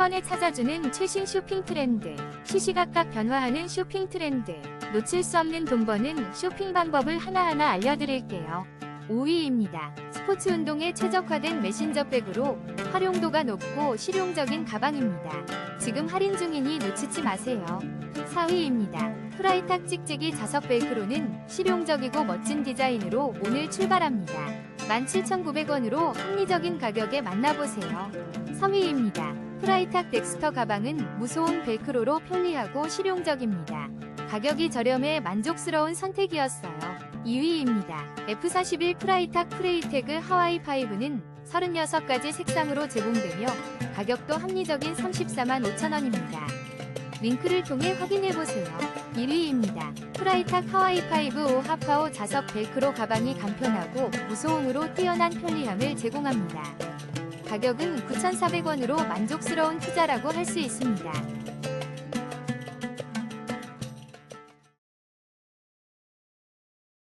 번에 찾아주는 최신 쇼핑 트렌드. 시시각각 변화하는 쇼핑 트렌드. 놓칠 수 없는 돈 버는 쇼핑 방법을 하나하나 알려드릴게요. 5위입니다. 스포츠 운동에 최적화된 메신저 백으로 활용도가 높고 실용적인 가방입니다. 지금 할인 중이니 놓치지 마세요. 4위입니다. 프라이탁 찍찍이 자석 벨크로는 실용적이고 멋진 디자인으로 오늘 출발합니다. 17,900원으로 합리적인 가격에 만나보세요. 3위입니다. 프라이탁 덱스터 가방은 무소음 벨크로로 편리하고 실용적입니다. 가격이 저렴해 만족스러운 선택이었어요. 2위입니다. F41 프라이탁 프레이태그 하와이 5는 36가지 색상으로 제공되며 가격도 합리적인 34만 5천원입니다. 링크를 통해 확인해보세요. 1위입니다. 프라이탁 하와이 5 하파오 자석 벨크로 가방이 간편하고 무소음으로 뛰어난 편리함을 제공합니다. 가격은 9,400원으로 만족스러운 투자라고 할 수 있습니다.